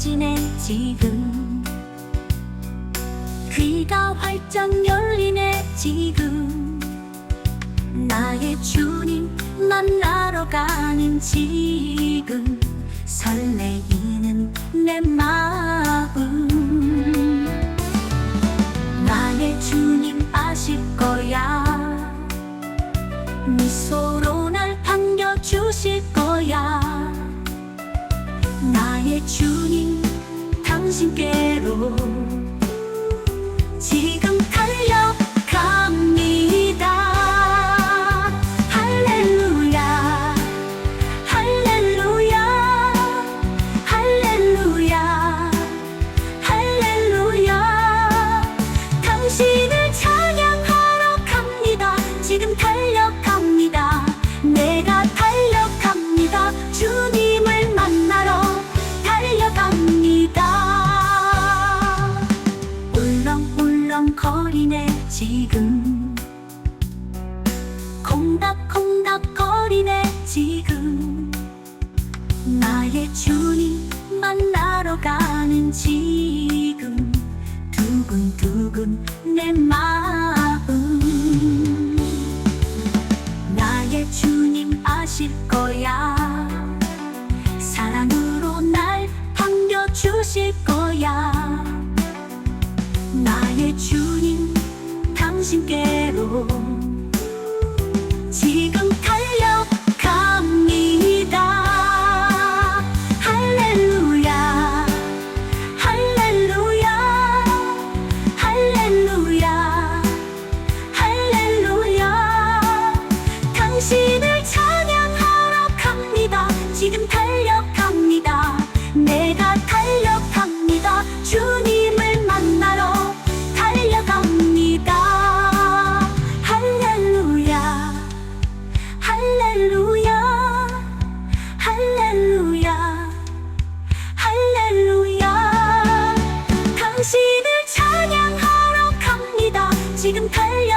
지내 지금. 귀가 활짝 열리네 지금. 나의 주님 만나러 가는 지금. 설레이는 내마 당신께로 지금 달려갑니다. 할렐루야 할렐루야 할렐루야 할렐루야. 당신을 찬양하러 갑니다. 지금 거리네 지금. 콩닥콩닥 거리네 지금. 나의 주님 만나러 가는 지금. 두근두근 내 마음. 나의 주님 아실 거야. 사랑으로 날 반겨주실 거야. 당신께로. 嘿